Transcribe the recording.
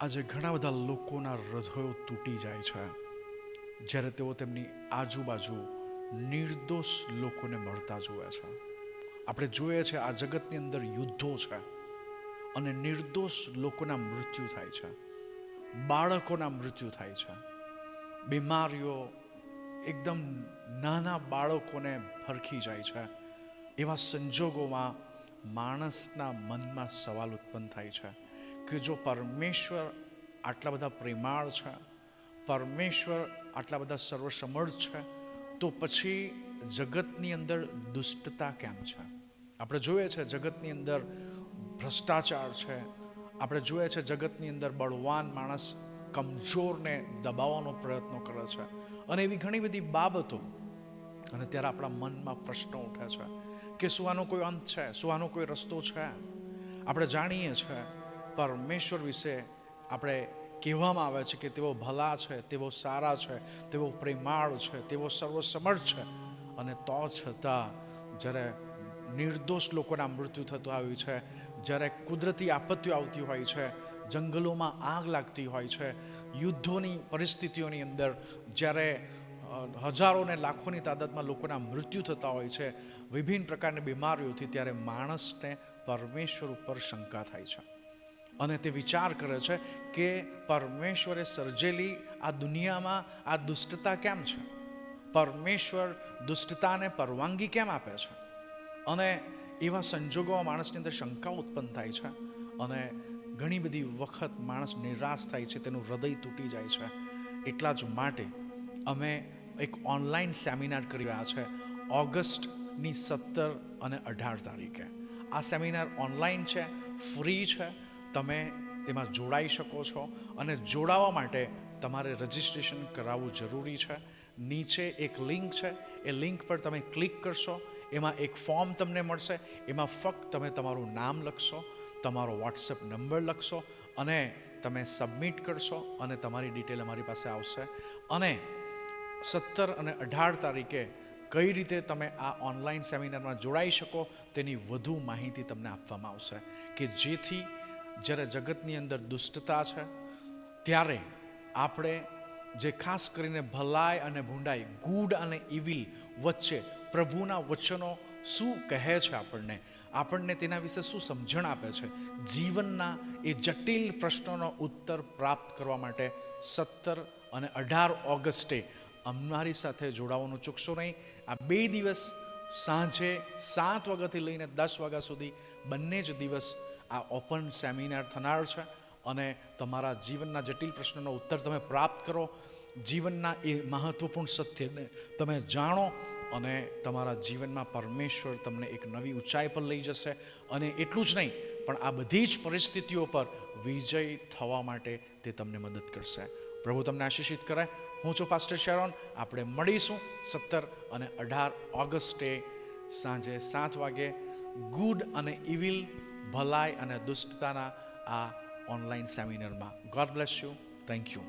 આજે ઘણા બધા લોકોના હૃદયો તૂટી જાય છે. જ્યારે તેઓ તેમની આજુબાજુ નિર્દોષ લોકોને મળતા જુએ છે. આપણે જોઈએ છે આ જગતની અંદર યુદ્ધો છે અને નિર્દોષ લોકોના મૃત્યુ થાય છે. બાળકોના મૃત્યુ થાય છે. બીમારીઓ એકદમ નાના બાળકોને ફરખી જાય છે. એવા સંજોગોમાં માણસના મનમાં સવાલ ઉત્પન્ન થાય છે. કે જો પરમેશ્વર આટલા બધા પ્રેમાળ છે, પરમેશ્વર આટલા બધા સર્વસમર્થ છે, તો પછી જગતની અંદર દુષ્ટતા કેમ છે? આપણે જોઈએ છે જગતની અંદર ભ્રષ્ટાચાર છે, આપણે જોઈએ છે જગતની અંદર બળવાન માણસ કમજોરને દબાવવાનો પ્રયત્ન કરે છે અને એવી ઘણી બધી બાબતો. અને ત્યારે આપણા મનમાં પ્રશ્નો ઉઠે છે કે શું કોઈ અંત છે શું કોઈ રસ્તો છે? આપણે જાણીએ છીએ પરમેશ્વર વિશે આપણે કહેવામાં આવે છે કે તેઓ ભલા છે, તેઓ સારા છે, તેઓ પ્રેમાળ છે, તેઓ સર્વસમર્થ છે. અને તો છતાં જ્યારે નિર્દોષ લોકોના મૃત્યુ થતું આવ્યું છે, જ્યારે કુદરતી આપત્તિઓ આવતી હોય છે, જંગલોમાં આગ લાગતી હોય છે, યુદ્ધોની પરિસ્થિતિઓની અંદર જ્યારે હજારો ને લાખોની તાદાદમાં લોકોના મૃત્યુ થતા હોય છે, વિભિન્ન પ્રકારની બીમારીઓથી ત્યારે માણસને પરમેશ્વર ઉપર શંકા થાય છે. અને તે વિચાર કરે છે કે પરમેશ્વરે સર્જેલી આ દુનિયામાં આ દુષ્ટતા કેમ છે? પરમેશ્વર દુષ્ટતાને પરવાનગી કેમ આપે છે? અને એવા સંજોગોમાં માણસની અંદર શંકા ઉત્પન્ન થાય છે અને ઘણી બધી વખત માણસ નિરાશ થાય છે, તેનું હૃદય તૂટી જાય છે. એટલા જ માટે અમે એક ઓનલાઈન સેમિનાર કરી રહ્યા છે ઓગસ્ટની સત્તર અને અઢાર તારીખે. આ સેમિનાર ઓનલાઈન છે, ફ્રી છે તમે તેમાં જોડાઈ શકો છો અને જોડાવા માટે તમારે રજિસ્ટ્રેશન કરાવવું જરૂરી છે. નીચે એક લિંક છે. એ લિંક પર તમે ક્લિક કરશો. એમાં એક ફોર્મ તમને મળશે. એમાં ફક્ત તમે તમારું નામ લખશો, તમારો વોટ્સએપ નંબર લખશો અને તમે સબમિટ કરશો અને તમારી ડિટેલ અમારી પાસે આવશે. અને સત્તર અને અઢાર તારીખે કઈ રીતે તમે આ ઓનલાઈન સેમિનારમાં જોડાઈ શકો તેની વધુ માહિતી તમને આપવામાં આવશે કે જેથી જ્યારે જગતની અંદર દુષ્ટતા છે, ત્યારે આપણે જે ખાસ કરીને ભલાઈ અને ભૂંડાઈ, ગુડ અને ઇવિલ વચ્ચે પ્રભુના વચનો શું કહે છે આપણને? આપણને તેના વિશે શું સમજણ આપે છે? જીવનના એ જટિલ પ્રશ્નોનો ઉત્તર પ્રાપ્ત કરવા માટે સત્તર અને અઢાર ઓગસ્ટે અમારી સાથે જોડાવાનું ચૂકશો નહીં. આ બે દિવસ સાંજે સાત વાગ્યાથી લઈને દસ વાગ્યા સુધી બંને જ દિવસ આ ઓપન સેમિનાર થનાર છે અને તમારા જીવનના જટિલ પ્રશ્નોનો ઉત્તર તમે પ્રાપ્ત કરો. જીવનના એ મહત્વપૂર્ણ સત્યને તમે જાણો અને તમારા જીવનમાં પરમેશ્વર તમને એક નવી ઊંચાઈ પર લઈ જશે અને એટલું જ નહીં, પણ આ બધી જ પરિસ્થિતિઓ પર વિજય થવા માટે તે તમને મદદ કરશે. પ્રભુ તમને આશીષિત કરે. હું છું પાસ્ટર શેરોન આપણે મળીશું સત્તર અને અઢાર ઓગસ્ટે સાંજે સાત વાગે. ગુડ અને ઇવિલ ભલાઈ અને દુષ્ટતાના આ ઓનલાઈન સેમિનારમાં God bless you thank you